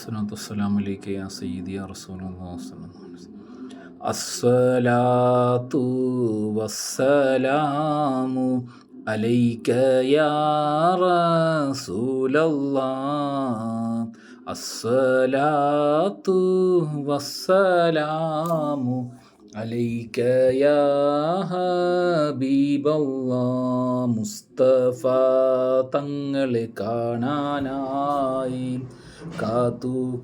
അസ്സലാത്തു വസ്സലാമു അലൈക്ക് യാ സയ്യിദി അസ്സലാത്തു വസ്സലാമു അലൈക്ക യാ റസൂലല്ലാഹ് അസ്സലാത്തു വസ്സലാമു അലൈക യാ ഹബീബല്ലാഹ് മുസ്തഫ തങ്ങളെ കാണാനായി. കാത്തു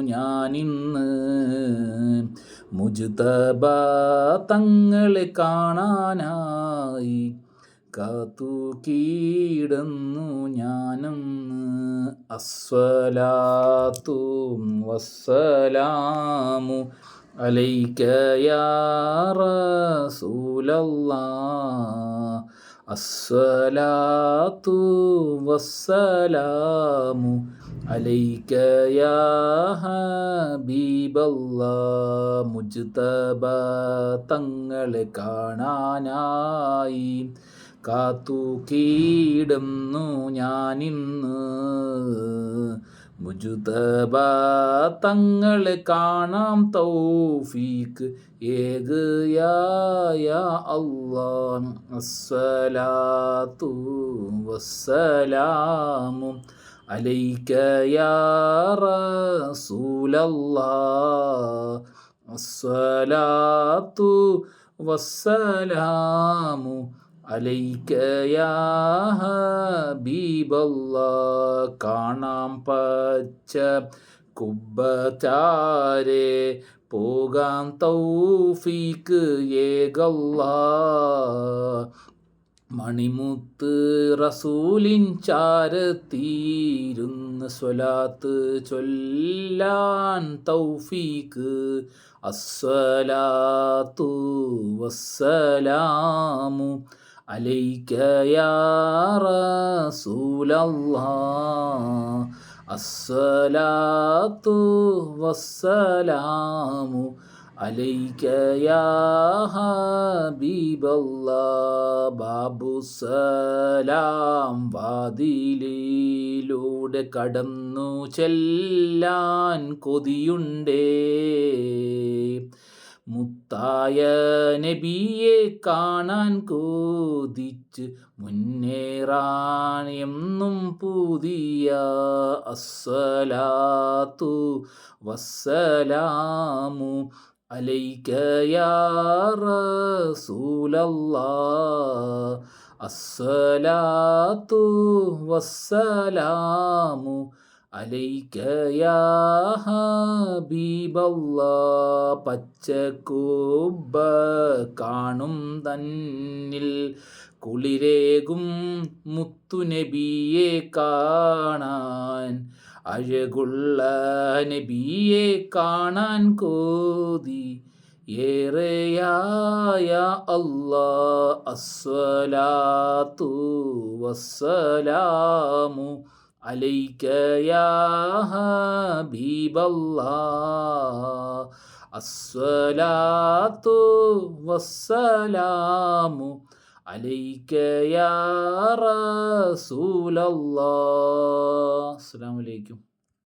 ഞാനിന്ന്. മുജുതബ തങ്ങളെ കാണാനായി കാത്തു ഞാനെന്ന്. അസ്വലാത്തു വസ്സലാമു അലൈക യാ റസൂലല്ലാഹ് അസ്സലാത്തു വസ്സലാമു അലൈക യാ മുജ്തബ തങ്ങളെ കാണാനായി. കാത്തു കീടുന്നു ഞാനിന്ന്. മുജുതബ തങ്ങളെ കാണാം തൗഫീക്ക് ഏക് യാ അല്ലാഹ് അസ്സലാത്തു വസ്സലാമു അലൈക യാ റസൂലല്ലാഹ്. അസ്സലാത്തു വസ്സലാമു അലൈക യാ കാണാം പച്ച കുബ്ബചാരെ പോകാൻ തൗഫീക്ക് ഏകല്ല മണിമുത്ത് റസൂലിൻ ചാരത്തീരുന്ന് സ്വലാത്ത് ചൊല്ലാൻ തൗഫീക്ക് അസ്വലാത്തു വസ്സലാമു عليك يا رسول الله الصلاة والسلام عليك يا حبيب الله ബാബു സലാം വാതിലിലൂടെ കടന്നു ചെല്ലാൻ കൊതിയുണ്ടേ മുത്തായ നബിയെ കാണാൻ കോതിച്ച് മുന്നേറാൻ പുതിയ അസ്സലാത്തു വസ്സലാമു അലൈക യാ റസൂലല്ലാഹ്. അസ്സലാത്തു വസ്സലാമു അലൈക യാ പച്ച പച്ചക്കൂബ കാണും തന്നിൽ. കുളിരേകും മുത്തുനബിയെ കാണാൻ. അഴകുള്ള നബിയെ കാണാൻ കോതി. ഏറെയായ അല്ലാ അസ്വലാത്തു വസ്സലാമു عليك يا حبيب الله. الصلاة والسلام عليك يا رسول الله. السلام عليكم.